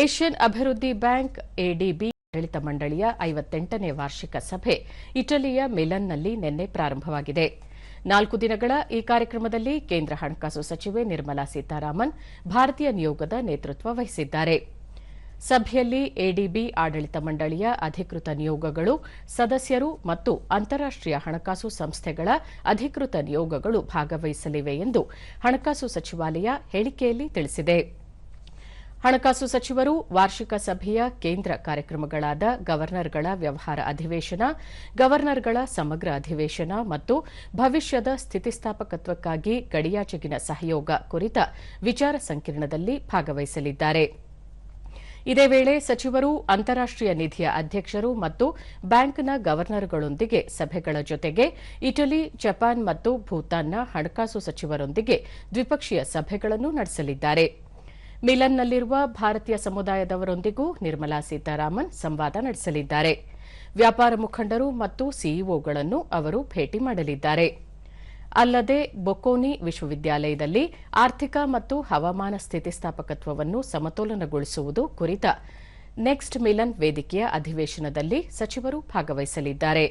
Asian ಅಭಿವೃದ್ಧಿ bank, ADB, ಆಡಳಿತ ಮಂಡಳಿಯ ಐವತ್ತೆಂಟನೇ ವಾರ್ಷಿಕ ಸಭೆ ಇಟಲಿಯ ಮಿಲನ್ನಲ್ಲಿ ನಿನ್ನೆ ಪ್ರಾರಂಭವಾಗಿದೆ. ನಾಲ್ಕು ದಿನಗಳ ಈ ಕಾರ್ಯಕ್ರಮದಲ್ಲಿ ಕೇಂದ್ರ ಹಣಕಾಸು ಸಚಿವೆ ನಿರ್ಮಲಾ ಸೀತಾರಾಮನ್ ಭಾರತೀಯ ನಿಯೋಗದ ನೇತೃತ್ವ ವಹಿಸಿದ್ದಾರೆ. ಸಭೆಯಲ್ಲಿ ಎಡಿಬಿ, ಆಡಳಿತ ಮಂಡಳಿಯ ಅಧಿಕೃತ ನಿಯೋಗಗಳು, ಸದಸ್ಯರು ಮತ್ತು ಅಂತಾರಾಷ್ಟೀಯ ಹಣಕಾಸು ಸಂಸ್ಥೆಗಳ ಅಧಿಕೃತ ನಿಯೋಗಗಳು ಭಾಗವಹಿಸಲಿವೆ ಎಂದು ಹಣಕಾಸು ಸಚಿವಾಲಯ ಹೇಳಿಕೆಯಲ್ಲಿ ತಿಳಿಸಿದೆ. ಹಣಕಾಸು ಸಚಿವರು, ವಾರ್ಷಿಕ ಸಭೆಯ ಕೇಂದ್ರ ಕಾರ್ಯಕ್ರಮಗಳಾದ ಗವರ್ನರ್ಗಳ ವ್ಯವಹಾರ ಅಧಿವೇಶನ, ಗವರ್ನರ್ಗಳ ಸಮಗ್ರ ಅಧಿವೇಶನ ಮತ್ತು ಭವಿಷ್ಯದ ಸ್ಥಿತಿಸ್ಥಾಪಕತ್ವಕ್ಕಾಗಿ ಗಡಿಯಾಚೆಗಿನ ಸಹಯೋಗ ಕುರಿತ ವಿಚಾರ ಸಂಕಿರಣದಲ್ಲಿ ಭಾಗವಹಿಸಲಿದ್ದಾರೆ. ಇದೇ ವೇಳೆ ಸಚಿವರು ಅಂತಾರಾಷ್ಟೀಯ ನಿಧಿಯ ಅಧ್ಯಕ್ಷರು ಮತ್ತು ಬ್ಯಾಂಕ್ನ ಗವರ್ನರ್ಗಳೊಂದಿಗೆ ಸಭೆಗಳ ಜೊತೆಗೆ ಇಟಲಿ, ಜಪಾನ್ ಮತ್ತು ಭೂತಾನ್ನ ಹಣಕಾಸು ಸಚಿವರೊಂದಿಗೆ ದ್ವಿಪಕ್ಷೀಯ ಸಭೆಗಳನ್ನು ನಡೆಸಲಿದ್ದಾರೆ. ಮಿಲನ್ನಲ್ಲಿರುವ ಭಾರತೀಯ ಸಮುದಾಯದವರೊಂದಿಗೂ ನಿರ್ಮಲಾ ಸೀತಾರಾಮನ್ ಸಂವಾದ ನಡೆಸಲಿದ್ದಾರೆ. ವ್ಯಾಪಾರ ಮುಖಂಡರು ಮತ್ತು ಸಿಇಒಗಳನ್ನು ಅವರು ಭೇಟಿ ಮಾಡಲಿದ್ದಾರೆ. ಅಲ್ಲದೆ ಬೊಕೋನಿ ವಿಶ್ವವಿದ್ಯಾಲಯದಲ್ಲಿ ಆರ್ಥಿಕ ಮತ್ತು ಹವಾಮಾನ ಸ್ಥಿತಿಸ್ಥಾಪಕತ್ವವನ್ನು ಸಮತೋಲನಗೊಳಿಸುವುದು ಕುರಿತ ನೆಕ್ಸ್ಟ್ ಮಿಲನ್ ವೇದಿಕೆಯ ಅಧಿವೇಶನದಲ್ಲಿ ಸಚಿವರು ಭಾಗವಹಿಸಲಿದ್ದಾರೆ.